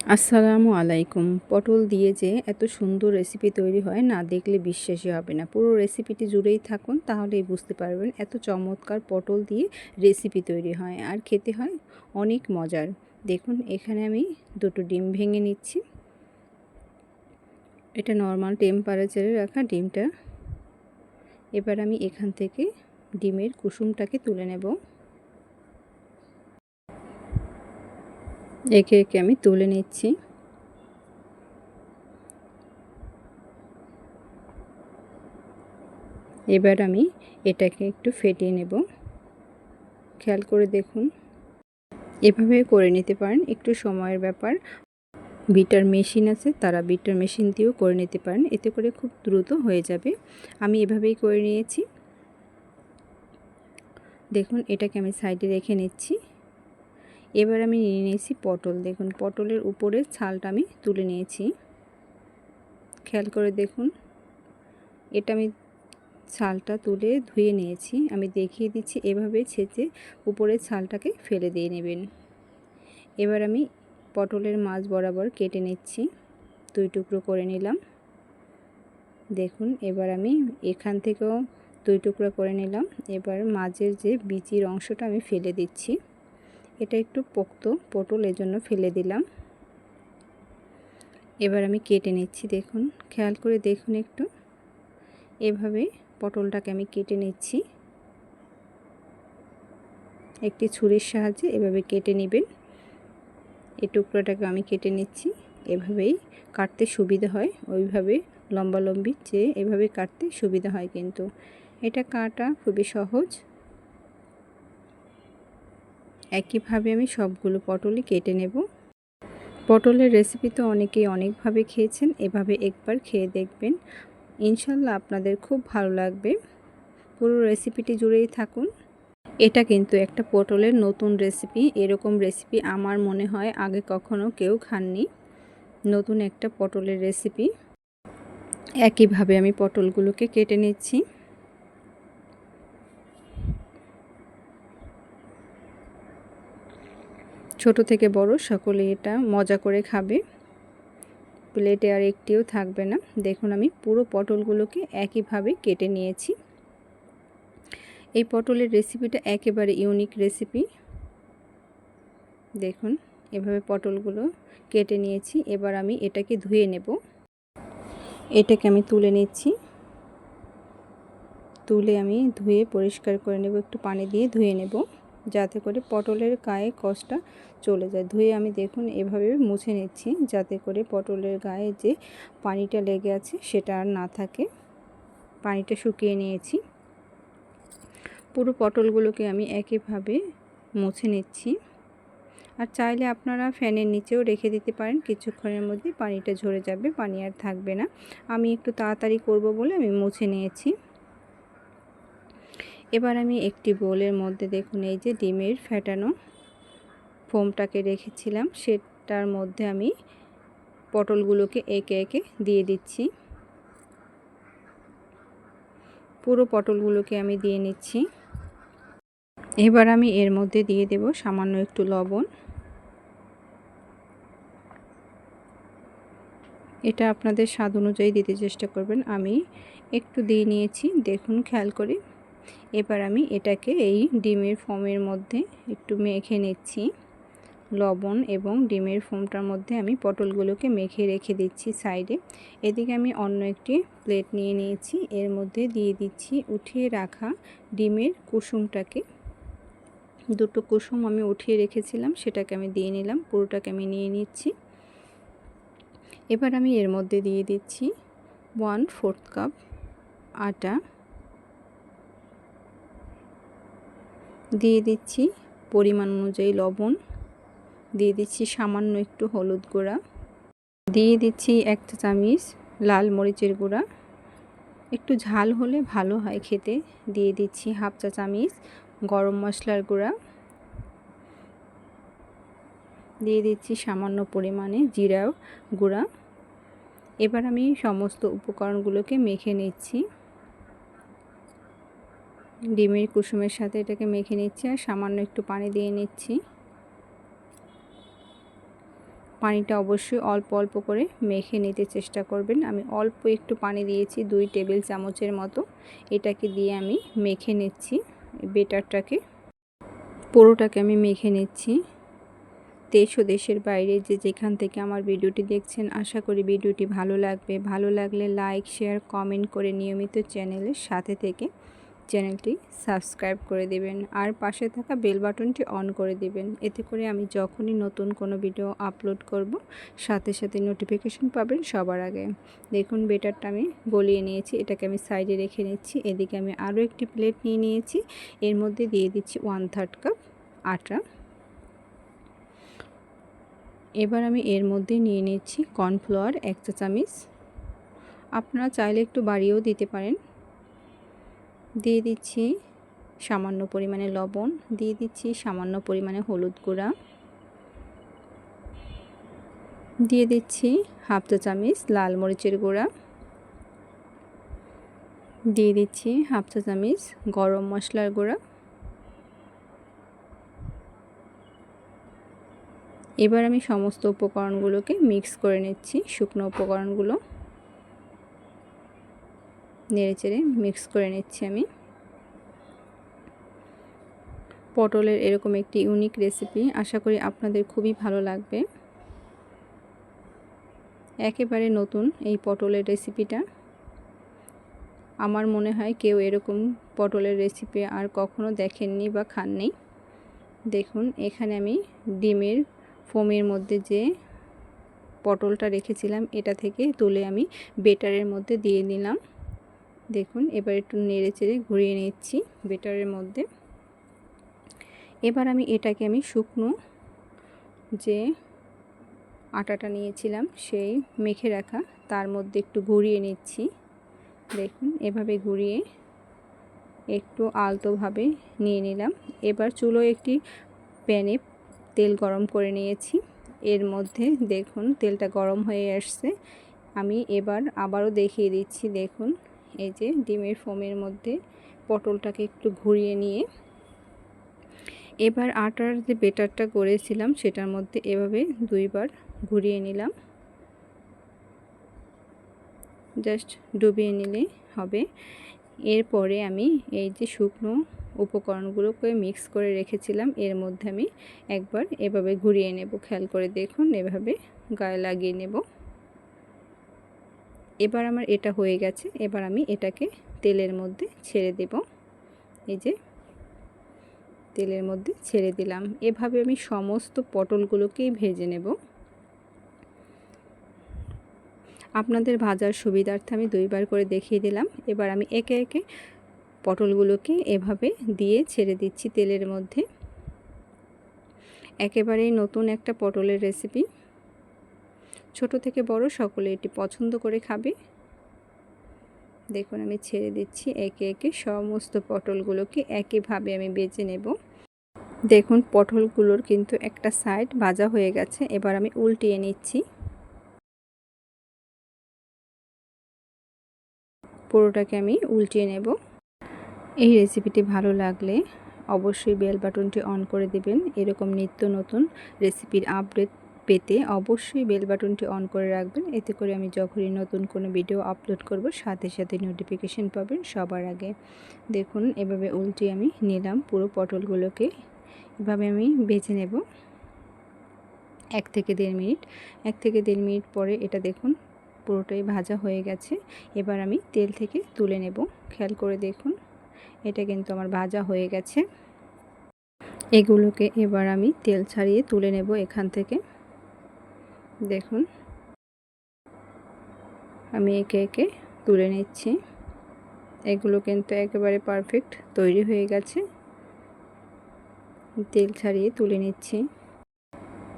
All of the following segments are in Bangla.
আসসালামু আলাইকুম। পটল দিয়ে যে এত সুন্দর রেসিপি তৈরি হয়, না দেখলে বিশ্বাসই হবে না। পুরো রেসিপিটি জুড়েই থাকুন, তাহলেই বুঝতে পারবেন এত চমৎকার পটল দিয়ে রেসিপি তৈরি হয়। আর খেতে হয় অনেক মজার। দেখুন, এখানে আমি দুটো ডিম ভেঙে নিচ্ছি। এটা নর্মাল টেম্পারেচারে রাখা ডিমটা। এবার আমি এখান থেকে ডিমের কুসুমটাকে তুলে নেব। একে একে আমি তুলে নিচ্ছি। এবার আমি এটাকে একটু ফেটিয়ে নেব। খেয়াল করে দেখুন। এভাবে করে নিতে পারেন, একটু সময়ের ব্যাপার। বিটার মেশিন আছে, তারা বিটার মেশিন দিয়েও করে নিতে পারেন, এতে করে খুব দ্রুত হয়ে যাবে। আমি এভাবেই করে নিয়েছি। দেখুন, এটাকে আমি সাইডে রেখে নিচ্ছি। এবার আমি নিয়ে নিয়েছি পটল। দেখুন, পটলের উপরের ছালটা আমি তুলে নিয়েছি। খেয়াল করে দেখুন, এটা আমি ছালটা তুলে ধুয়ে নিয়েছি। আমি দেখিয়ে দিচ্ছি, এভাবে ছেঁচে উপরের ছালটাকে ফেলে দিয়ে নেবেন। এবার আমি পটলের মাছ বরাবর কেটে নিচ্ছি। দুই টুকরো করে নিলাম। দেখুন, এবার আমি এখান থেকেও দুই টুকরো করে নিলাম। এবার মাঝের যে বিচির অংশটা আমি ফেলে দিচ্ছি। এটা একটু পোক্ত, পটল এজন্য ফেলে দিলাম। এবার আমি কেটে নিচ্ছি, দেখুন, খেয়াল করে দেখুন একটু। এভাবে পটলটাকে আমি কেটে নিচ্ছি। একটি ছুরির সাহায্যে এভাবে কেটে নেবেন। এই টুকরোটাকে আমি কেটে নিচ্ছি। এভাবেই কাটতে সুবিধা হয়, ওইভাবে লম্বা লম্বি চেয়ে এভাবে কাটতে সুবিধা হয় কিন্তু। এটা কাটা খুবই সহজ। একইভাবে আমি সবগুলো পটলই কেটে নেব। পটলের রেসিপি তো অনেকেই অনেকভাবে খেয়েছেন, এভাবে একবার খেয়ে দেখবেন। ইনশাল্লাহ আপনাদের খুব ভালো লাগবে। পুরো রেসিপিটি জুড়েই থাকুন। এটা কিন্তু একটা পটলের নতুন রেসিপি এরকম রেসিপি আমার মনে হয় আগে কখনো কেউ খাননি। নতুন একটা পটলের রেসিপি একইভাবে আমি পটলগুলোকে কেটে নিচ্ছি। ছোট থেকে বড় সকলে এটা মজা করে খাবে। প্লেটে আর একটিও থাকবে না। দেখুন আমি পুরো পটলগুলোকে একইভাবে কেটে নিয়েছি। এই পটলের রেসিপিটা একেবারে ইউনিক রেসিপি। দেখুন, এভাবে পটলগুলো কেটে নিয়েছি। এবার আমি এটাকে ধুয়ে নেব। এটাকে আমি তুলে নিচ্ছি। তুলে আমি ধুয়ে পরিষ্কার করে নেব। একটু পানি দিয়ে ধুয়ে নেব। যাতে করে পটলের গায়ে কষটা চলে যায়। ধুয়ে আমি দেখুন এভাবে মুছে নিচ্ছি যাতে করে পটলের গায়ে যে পানিটা লেগে আছে সেটা আর না থাকে। পানিটা শুকিয়ে নিয়েছি। পুরো পটলগুলোকে আমি একইভাবে মুছে নিচ্ছি। আর চাইলে আপনারা ফ্যানের নিচেও রেখে দিতে পারেন, কিছুক্ষণের মধ্যে পানিটা ঝরে যাবে, পানি আর থাকবে না। আমি একটু তাড়াতাড়ি করব বলে আমি মুছে নিয়েছি। এবার আমি একটি বোলের মধ্যে দেখুন, এই যে ডিমের ফ্যাটানো ফোমটাকে রেখেছিলাম, সেটার মধ্যে আমি পটলগুলোকে একে একে দিয়ে দিচ্ছি। পুরো পটলগুলোকে আমি দিয়ে নিচ্ছি। এবার আমি এর মধ্যে দিয়ে দেব সামান্য একটু লবণ। এটা আপনাদের স্বাদ অনুযায়ী দিতে চেষ্টা করবেন। আমি একটু দিয়ে নিয়েছি, দেখুন, খেয়াল করে। এবার আমি এটাকে এই ডিমের ফোমের মধ্যে একটু মেখে নিচ্ছি। লবণ এবং ডিমের ফোমটার মধ্যে আমি পটলগুলোকে মেখে রেখে দিচ্ছি সাইডে। এদিকে আমি অন্য একটি প্লেট নিয়ে নিয়েছি। এর মধ্যে দিয়ে দিচ্ছি, উঠিয়ে রাখা ডিমের কুসুমটাকে। দুটো কুসুম আমি উঠিয়ে রেখেছিলাম, সেটাকে আমি দিয়ে নিলাম, পুরোটাকে আমি নিয়ে নিচ্ছি। এবার আমি এর মধ্যে দিয়ে দিচ্ছি ওয়ান ফোর্থ কাপ আটা। দিয়ে দিচ্ছি পরিমাণ অনুযায়ী লবণ। দিয়ে দিচ্ছি সামান্য একটু হলুদ গুঁড়া। দিয়ে দিচ্ছি এক চামচ লাল মরিচের গুঁড়া। একটু ঝাল হলে ভালো হয় খেতে। দিয়ে দিচ্ছি হাফ চা চামচ গরম মশলার গুঁড়া। দিয়ে দিচ্ছি সামান্য পরিমাণে জিরা গুঁড়া। এবার আমি সমস্ত উপকরণগুলোকে মেখে নিচ্ছি। ডিমের কুসুমের সাথে এটাকে মেখে নিচ্ছি আর সামান্য একটু পানি দিয়ে নিচ্ছি। পানিটা অবশ্যই অল্প অল্প করে মেখে নিতে চেষ্টা করবেন। আমি অল্প একটু পানি দিয়েছি, দুই টেবিল চামচের মতো। এটাকে দিয়ে আমি মেখে নিচ্ছি, বেটারটাকে। পুরোটাকে আমি মেখে নিচ্ছি। দেশ ও দেশের বাইরে যে যেখান থেকে আমার ভিডিওটি দেখছেন, আশা করি ভিডিওটি ভালো লাগবে। ভালো লাগলে লাইক, শেয়ার, কমেন্ট করে নিয়মিত চ্যানেলের সাথে থেকে চ্যানেলটি সাবস্ক্রাইব করে দেবেন আর পাশে থাকা বেল বাটনটি অন করে দেবেন। এতে করে আমি যখনই নতুন কোনো ভিডিও আপলোড করব, সাথে সাথে নোটিফিকেশন পাবেন সবার আগে। দেখুন, বেটারটা আমি গলিয়ে নিয়েছি, এটাকে আমি সাইডে রেখে নিচ্ছি। এদিকে আমি আরও একটি প্লেট নিয়ে নিয়েছি। এর মধ্যে দিয়ে দিচ্ছি ওয়ান থার্ড কাপ আটা। এবার আমি এর মধ্যে নিয়ে নিচ্ছি কর্নফ্লাওয়ার এক চা চামিচ আপনারা চাইলে একটু বাড়িয়েও দিতে পারেন। দিয়ে দিচ্ছি সামান্য পরিমাণে লবণ, দিয়ে দিচ্ছি সামান্য পরিমাণে হলুদ গুঁড়া। দিয়ে দিচ্ছি হাফ চা চামিচ লাল মরিচের গুঁড়া। দিয়ে দিচ্ছি হাফ চা চামিচ গরম মশলার গুঁড়া। এবার আমি সমস্ত উপকরণগুলোকে মিক্স করে নিচ্ছি, শুকনো উপকরণগুলো। নেড়ে চেড়ে মিক্স করে নিচ্ছি আমি। পটলের এরকম একটি ইউনিক রেসিপি আশা করি আপনাদের খুবই ভালো লাগবে। একেবারে নতুন এই পটলের রেসিপিটা আমার মনে হয় কেউ এরকম পটলের রেসিপি আর কখনো দেখেননি বা খাননি। দেখুন, এখানে আমি ডিমের ফোমের মধ্যে যে পটলটা রেখেছিলাম, এটা থেকে তুলে আমি বেটারের মধ্যে দিয়ে দিলাম দেখুন, এবার একটু নেড়ে চেড়ে ঘুরিয়ে নিচ্ছি বেটারের মধ্যে। এবার আমি এটাকে আমি শুকনো যে আটাটা নিয়েছিলাম, সেই মেখে রাখা, তার মধ্যে একটু ঘুরিয়ে নিচ্ছি। দেখুন, এভাবে ঘুরিয়ে একটু আলতোভাবে নিয়ে নিলাম। এবার চুলো একটি প্যানে তেল গরম করে নিয়েছি। এর মধ্যে দেখুন, তেলটা গরম হয়ে আসছে। আমি এবার আবারও দেখিয়ে দিচ্ছি, দেখুন। এই যে ডিমের ফোমের মধ্যে পটলটাকে একটু ঘুরিয়ে নিয়ে। এবার আটার যে বেটারটা করেছিলাম, সেটার মধ্যে এভাবে দুইবার ঘুরিয়ে নিলাম। জাস্ট ডুবিয়ে নিলে হবে। এরপরে আমি এই যে শুকনো উপকরণগুলোকে মিক্স করে রেখেছিলাম, এর মধ্যে আমি একবার এভাবে ঘুরিয়ে নেব। খেয়াল করে দেখুন, এভাবে গায়ে লাগিয়ে নেব। এবার আমার এটা হয়ে গেছে, এবার আমি এটাকে তেলের মধ্যে ছেড়ে দেব। এই যে, তেলের মধ্যে ছেড়ে দিলাম। এভাবে আমি সমস্ত পটলগুলোকেই ভেজে নেব। আপনাদের ভাজার সুবিধার্থে আমি দুইবার করে দেখিয়ে দিলাম। এবার আমি একে একে পটলগুলোকে এভাবে দিয়ে ছেড়ে দিচ্ছি তেলের মধ্যে। একেবারেই নতুন একটা পটলের রেসিপি ছোট থেকে বড় সকলে এটি পছন্দ করে খাবে। দেখুন, আমি ছেড়ে দিচ্ছি একে একে সমস্ত পটলগুলোকে একইভাবে আমি বেজে নেব। দেখুন, পটলগুলোর কিন্তু একটা সাইড ভাজা হয়ে গেছে, এবার আমি উল্টিয়ে নিচ্ছি। পুরোটাকে আমি উল্টিয়ে নেব। এই রেসিপিটি ভালো লাগলে অবশ্যই বেল বাটনটি অন করে দিবেন। এরকম নিত্য নতুন রেসিপির আপডেট পেতে অবশ্যই বেল বাটনটি অন করে রাখবেন। এতে করে আমি যখনই নতুন কোনো ভিডিও আপলোড করব, সাথে সাথে নোটিফিকেশান পাবেন সবার আগে। দেখুন, এভাবে উল্টে আমি নিলাম পুরো পটলগুলোকে। এভাবে আমি বেছে নেব। এক থেকে দেড় মিনিট। এক থেকে দেড় মিনিট পরে এটা দেখুন, পুরোটাই ভাজা হয়ে গেছে। এবার আমি তেল থেকে তুলে নেব। খেয়াল করে দেখুন, এটা কিন্তু আমার ভাজা হয়ে গেছে। এগুলোকে এবার আমি তেল ছাড়িয়ে তুলে নেব এখান থেকে। দেখুন। আমি একে একে তুলে নিচ্ছি। এগুলো কিন্তু একেবারে পারফেক্ট তৈরি হয়ে গেছে। তেল ছাড়িয়ে তুলে নিচ্ছি।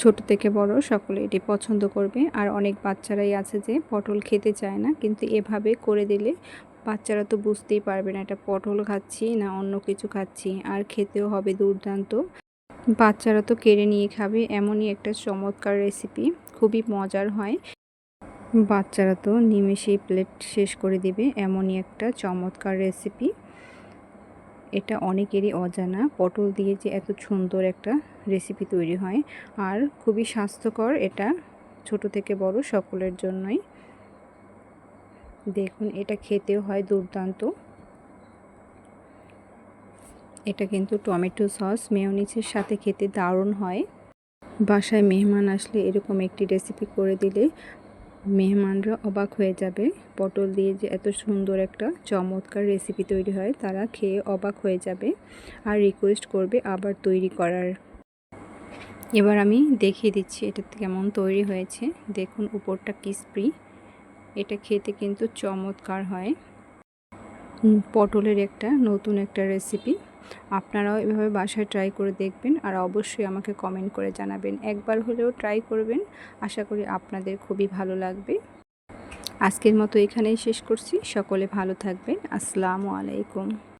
ছোট থেকে বড় সকলে এটি পছন্দ করবে। আর অনেক বাচ্চারাই আছে যে পটল খেতে চায় না, কিন্তু এভাবে করে দিলে বাচ্চারা তো বুঝতেই পারবে না, এটা পটল খাচ্ছি না অন্য কিছু খাচ্ছি, আর খেতেও হবে দুর্দান্ত। বাচ্চারা তো কেড়ে নিয়ে খাবে, এমনই একটা চমৎকার রেসিপি খুবই মজার হয়। বাচ্চারা তো নিমেষেই প্লেট শেষ করে দেবে, এমনই একটা চমৎকার রেসিপি এটা অনেকেরই অজানা, পটল দিয়ে যে এত সুন্দর একটা রেসিপি তৈরি হয়, আর খুবই স্বাস্থ্যকর এটা ছোট থেকে বড় সকলের জন্যই। দেখুন, এটা খেতেও হয় দুর্দান্ত। এটা কিন্তু টমেটো সস, মেয়নিজের সাথে খেতে দারুণ হয়। বাসায় মেহমান আসলে এরকম একটি রেসিপি করে দিলে মেহমানরা অবাক হয়ে যাবে। পটল দিয়ে যে এত সুন্দর একটা চমৎকার রেসিপি তৈরি হয়, তারা খেয়ে অবাক হয়ে যাবে আর রিকোয়েস্ট করবে আবার তৈরি করার। এবার আমি দেখিয়ে দিচ্ছি এটা কেমন তৈরি হয়েছে। দেখুন উপরটা ক্রিসপি এটা খেতে কিন্তু চমৎকার হয়। পটলের একটা নতুন একটা রেসিপি আপনারাও এভাবে বাসায় ট্রাই করে দেখবেন আর অবশ্যই আমাকে কমেন্ট করে জানাবেন। একবার হলেও ট্রাই করবেন। আশা করি আপনাদের খুবই ভালো লাগবে। আজকের মতো এখানেই শেষ করছি। সকলে ভালো থাকবেন। আসসালামু আলাইকুম।